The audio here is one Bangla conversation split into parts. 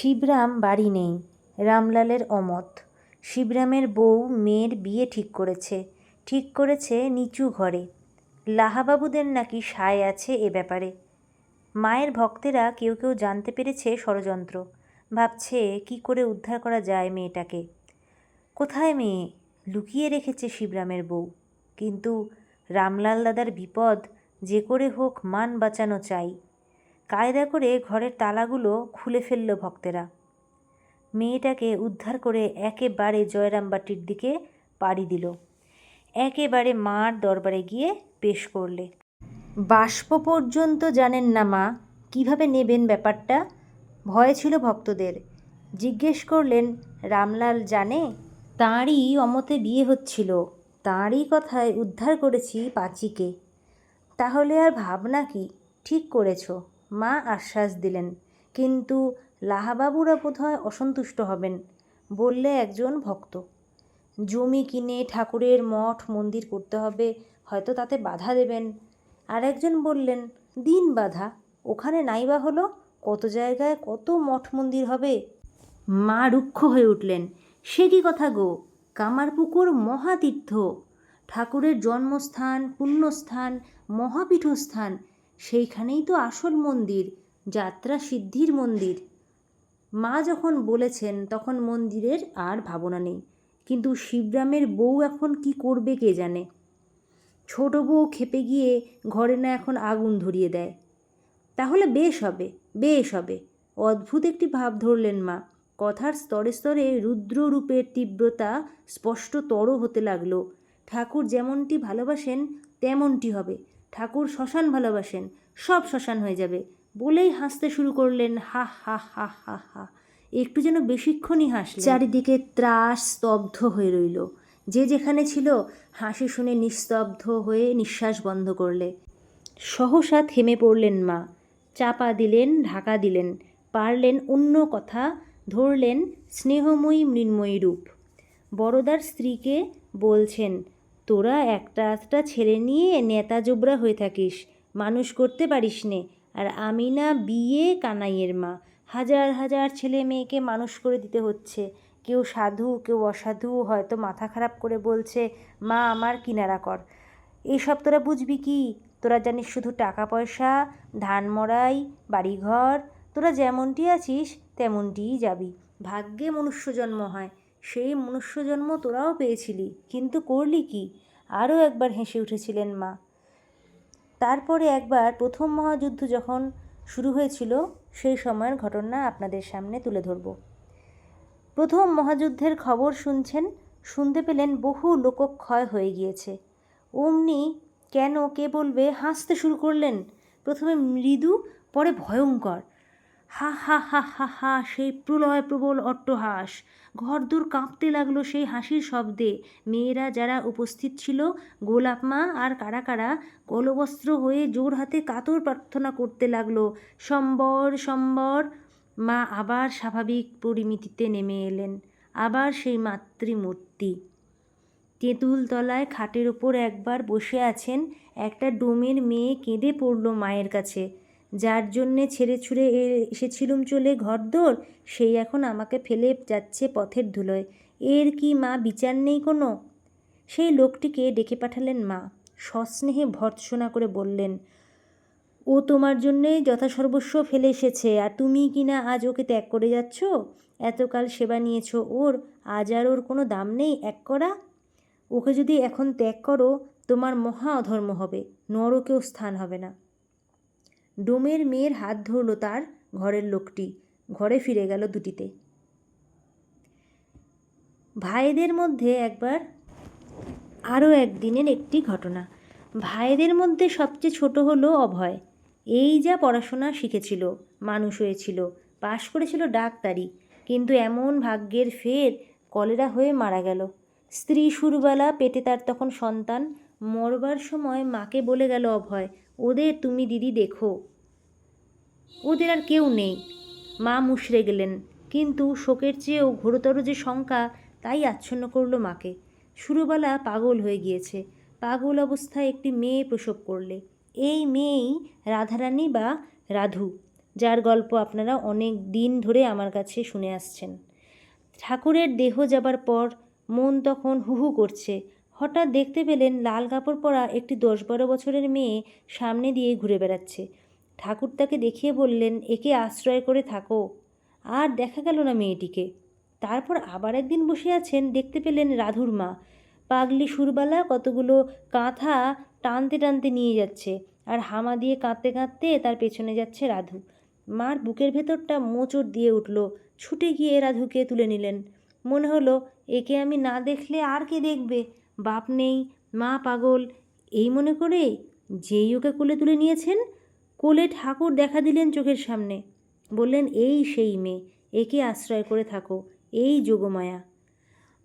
শিবরাম বাড়ি নেই, রামলালের অমত। শিবরামের বউ মেয়ের বিয়ে ঠিক করেছে ঠিক করেছে নিচু ঘরে। লাহাবাবুদের নাকি সায় আছে এ ব্যাপারে। মায়ের ভক্তেরা কেউ কেউ জানতে পেরেছে ষড়যন্ত্র। ভাবছে কি করে উদ্ধার করা যায় মেয়েটাকে। কোথায় মেয়ে? লুকিয়ে রেখেছে শিবরামের বউ। কিন্তু রামলাল দাদার বিপদ যে করে হোক মান বাঁচানো চাই। কায়দা করে ঘরের তালাগুলো খুলে ফেলল ভক্তেরা। মেয়েটাকে উদ্ধার করে একেবারে জয়রামবাটির দিকে পাড়ি দিল। একেবারে মার দরবারে গিয়ে পেশ করলে। বাষ্প পর্যন্ত জানেন না মা, কীভাবে নেবেন ব্যাপারটা? ভয় ছিল ভক্তদের। জিজ্ঞেস করলেন, রামলাল জানে? তাঁরই অমতে বিয়ে হচ্ছিল। তাঁরই কথায় উদ্ধার করেছি পাচিকে। তাহলে আর ভাবনা কি? ঠিক করেছ। মা আশ্বাস দিলেন, কিন্তু লাহাবাবুরা বোধহয় অসন্তুষ্ট হবেন, বললে একজন ভক্ত। জমি কিনে ঠাকুরের মঠ মন্দির করতে হবে, হয়তো তাতে বাধা দেবেন। আর একজন বললেন, দিন বাধা, ওখানে নাইবা হলো, কত জায়গায় কত মঠ মন্দির হবে? মা রুক্ষ হয়ে উঠলেন, সে কি কথা গো? কামারপুকুর মহাতীর্থ, ঠাকুরের জন্মস্থান, পুণ্যস্থান, মহাপীঠস্থান সেইখানেই তো আসল মন্দির, যাত্রা সিদ্ধির মন্দির। মা যখন বলেছেন, তখন মন্দিরের আর ভাবনা নেই। কিন্তু শিবরামের বউ এখন কি করবে কে জানে? ছোট বউ খেপে গিয়ে ঘরে না এখন আগুন ধরিয়ে দেয়। তাহলে বেশ হবে বেশ হবে। অদ্ভুত একটি ভাব ধরলেন মা। কথার স্তরে স্তরে রুদ্ররূপের তীব্রতা স্পষ্টতর হতে লাগল। ঠাকুর যেমনটি ভালোবাসেন, তেমনটি হবে। ঠাকুর শ্মশান ভালোবাসেন, সব শ্মশান হয়ে যাবে। বলেই হাসতে শুরু করলেন, হা হা হা হা হা। একটু যেন বেশিক্ষণই হাসলেন। চারিদিকে ত্রাস স্তব্ধ হয়ে রইল। যে যেখানে ছিল, হাসি শুনে নিস্তব্ধ হয়ে নিঃশ্বাস বন্ধ করলে। সহসা থেমে পড়লেন মা। চাপা দিলেন, ঢাকা দিলেন। পারলেন অন্য কথা, ধরলেন স্নেহময়ী মৃন্ময়ী রূপ। বড়দার স্ত্রীকে বলছেন তোরা একটা আধটা ছেলে নিয়ে নেতা জোবরা হয়ে থাকিস। মানুষ করতে পারিস নে। আর আমি না বিয়ে কানাইয়ের মা। হাজার হাজার ছেলে মেয়েকে মানুষ করে দিতে হচ্ছে। কেউ সাধু, কেউ অসাধু হয়তো মাথা খারাপ করে বলছে, মা, আমার কিনারা কর। এইসব তোরা বুঝবি কি? তোরা জানিস শুধু টাকা পয়সা ধান মড়াই বাড়িঘর, তোরা যেমনটি আছিস তেমনটিই যাবি। ভাগ্যে মনুষ্য জন্ম হয়। সেই মনুষ্য জন্ম তোরাও পেয়েছিলি, কিন্তু করলি কি? আরও একবার হেসে উঠেছিলেন মা। তারপরে একবার প্রথম মহাযুদ্ধ যখন শুরু হয়েছিল, সেই সময়ের ঘটনা আপনাদের সামনে তুলে ধরব। প্রথম মহাযুদ্ধের খবর শুনছেন, শুনতে পেলেন বহু লোকক্ষয় হয়ে গিয়েছে। অমনি কেন, কে বলবে, হাসতে শুরু করলেন। প্রথমে মৃদু, পরে ভয়ঙ্কর। হা হা হা হা হা, সেই প্রলয় প্রবল অট্টহাস। ঘরদূর কাঁপতে লাগল সেই হাসির শব্দে। মেয়েরা যারা উপস্থিত ছিল, গোলাপ মা আর কারা কারা, কলবস্ত্র হয়ে জোর হাতে কাতর প্রার্থনা করতে লাগল। সম্বর সম্বর, মা আবার স্বাভাবিক পরিমিতিতে নেমে এলেন। আবার সেই মাতৃমূর্তি। তেঁতুল তলায় খাটের ওপর একবার বসে আছেন একটা ডোমের মেয়ে কেঁদে পড়ল মায়ের কাছে। যার জন্যে ছেড়ে ছুড়ে এসেছিলুম চলে ঘরদোর, সেই এখন আমাকে ফেলে যাচ্ছে পথের ধুলোয়। এর কি মা বিচার নেই কোনো? সেই লোকটিকে ডেকে পাঠালেন মা। সস্নেহে ভর্ৎসনা করে বললেন, ও তোমার জন্যে যথাসর্বস্ব ফেলে এসেছে, আর তুমি কি না আজ ওকে ত্যাগ করে যাচ্ছ? এতকাল সেবা নিয়েছ ওর, আজ আর ওর কোনো দাম নেই, এক করা ওকে যদি এখন ত্যাগ করো, তোমার মহা অধর্ম হবে, নরকেও স্থান হবে না। ডোমের মেয়ের হাত ধরল তার ঘরের লোকটি। ঘরে ফিরে গেল দুটিতে। ভাইদের মধ্যে একবার, আরও একদিনের একটি ঘটনা। ভাইদের মধ্যে সবচেয়ে ছোট হলো অভয়। এই যা পড়াশোনা শিখেছিল, মানুষ হয়েছিল, পাশ করেছিল ডাক্তারি, কিন্তু এমন ভাগ্যের ফের কলেরা হয়ে মারা গেল। স্ত্রী সুরবালা, পেটে তার তখন সন্তান, মরবার সময় মাকে বলে গেল অভয় ওদের তুমি দিদি দেখো। ওদের আর কেউ নেই। মা মুশড়ে গেলেন। কিন্তু শোকের চেয়েও ঘোরতর যে শঙ্কা, তাই আচ্ছন্ন করল মাকে। সুরবালা পাগল হয়ে গিয়েছে। পাগল অবস্থায় একটি মেয়ে প্রসব করলে। এই মেয়েই রাধারানী বা রাধু, যার গল্প আপনারা অনেক দিন ধরে আমার কাছে শুনে আসছেন। ঠাকুরের দেহ যাবার পর মন তখন হুহু করছে। হঠাৎ দেখতে পেলেন লাল কাপড় পরা একটি দশ বারো বছরের মেয়ে সামনে দিয়ে ঘুরে বেড়াচ্ছে। ঠাকুর তাকে দেখিয়ে বললেন, একে আশ্রয় করে থাকো। আর দেখা গেল না মেয়েটিকে। তারপর আবার একদিন বসে আছেন দেখতে পেলেন রাধুর মা। পাগলি সুরবালা কতগুলো কাঁথা টানতে টানতে নিয়ে যাচ্ছে আর হামা দিয়ে কাঁদতে কাঁদতে তার পেছনে যাচ্ছে রাধু। মার বুকের ভেতরটা মোচড় দিয়ে উঠল। ছুটে গিয়ে রাধুকে তুলে নিলেন। মনে হলো, একে আমি না দেখলে আর কে দেখবে? বাপ নেই, মা পাগল। এই মনে করে যেই ওকে কোলে তুলে নিয়েছেন, কোলে ঠাকুর দেখা দিলেন চোখের সামনে। বললেন, এই সেই মেয়ে, একে আশ্রয় করে থাকো, এই যোগমায়া।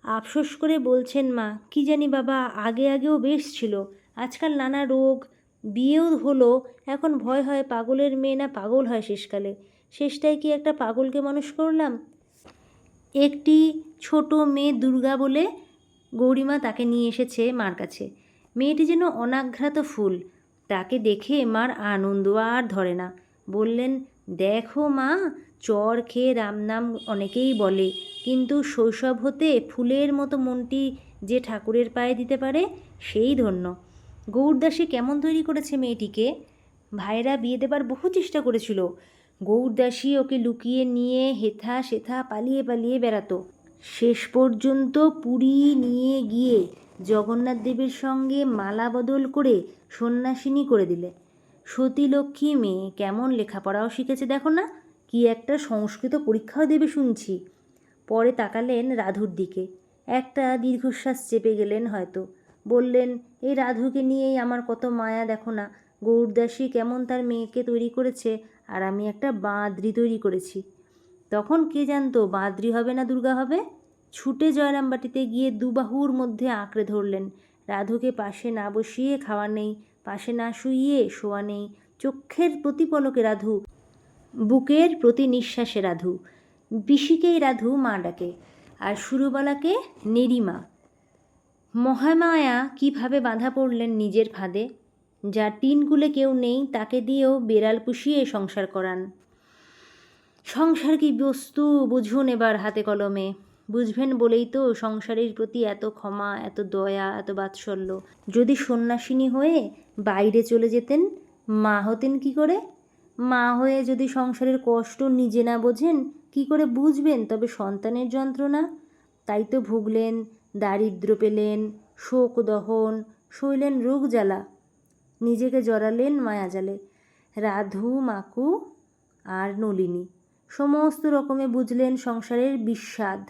আফসোস করে বলছেন, মা, কি জানি বাবা, আগে আগেও বেশ ছিল, আজকাল নানা রোগ, বিয়েও হলো, এখন ভয় হয় পাগলের মেয়ে না পাগল হয় শেষকালে। শেষটায় কি একটা পাগলকে মানুষ করলাম? একটি ছোট মেয়ে দুর্গা বলে গৌরীমা তাকে নিয়ে এসেছে মার কাছে। মেয়েটি যেন অনাঘ্রাত ফুল। তাকে দেখে মার আনন্দ আর ধরে না। বললেন, দেখো মা, চর খেয়ে রাম নাম অনেকেই বলে, কিন্তু শৈশব হতে ফুলের মতো মনটি যে ঠাকুরের পায়ে দিতে পারে, সেই ধন্য। গৌরদাসী কেমন তৈরি করেছে মেয়েটিকে? ভাইরা বিয়ে দেবার বহু চেষ্টা করেছিল। গৌরদাসী ওকে লুকিয়ে নিয়ে হেথা সেথা পালিয়ে পালিয়ে বেড়াতো। শেষ পর্যন্ত পুরী নিয়ে গিয়ে জগন্নাথ দেবের সঙ্গে মালা বদল করে সন্ন্যাসিনী করে দিলে। সতী লক্ষ্মী মেয়ে কেমন লেখাপড়াও শিখেছে দেখো না? কি একটা সংস্কৃত পরীক্ষাও দেবে শুনছি। পরে তাকালেন রাধুর দিকে। একটা দীর্ঘশ্বাস চেপে গেলেন হয়তো। বললেন, এই রাধুকে নিয়েই আমার কত মায়া দেখো না। গৌরদাসী কেমন তার মেয়েকে তৈরি করেছে, আর আমি একটা বাঁদরি তৈরি করেছি। তখন কে জানতো বাঁদরি হবে না দুর্গা হবে? ছুটে জয়রামবাটিতে গিয়ে দুবাহুর মধ্যে আঁকড়ে ধরলেন। রাধুকে পাশে না বসিয়ে খাওয়া নেই, পাশে না শুইয়ে শোয়া নেই। চক্ষের প্রতিপলকে রাধু, বুকের প্রতি নিঃশ্বাসে রাধু। পিসিকেই রাধু মা ডাকে, আর সুরবালাকে নেরিমা মহামায়া কীভাবে বাঁধা পড়লেন নিজের ফাঁদে? যার টিনকুলে কেউ নেই তাকে দিয়েও বেড়াল পুষিয়ে সংসার করান। সংসার কি বস্তু বুঝুন এবার হাতে কলমে। বুঝবেন বলেই তো সংসারের প্রতি এত ক্ষমা, এত দয়া, এত বাৎসল্য। যদি সন্ন্যাসিনী হয়ে বাইরে চলে যেতেন, মা হতেন কি করে? মা হয়ে যদি সংসারের কষ্ট নিজে না বোঝেন, কি করে বুঝবেন? তবে সন্তানের যন্ত্রণা। তাই তো ভুগলেন দারিদ্র পেলেন, শোক দহন সইলেন রোগ জ্বালা। নিজেকে জড়ালেন মায়াজালে রাধু, মাকু আর নলিনী। সমস্ত রকমে বুঝলেন সংসারের বিস্বাদ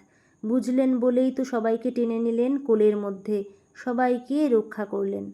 বুঝলেন বলেই তো সবাইকে টেনে নিলেন কোলের মধ্যে। সবাইকে রক্ষা করলেন।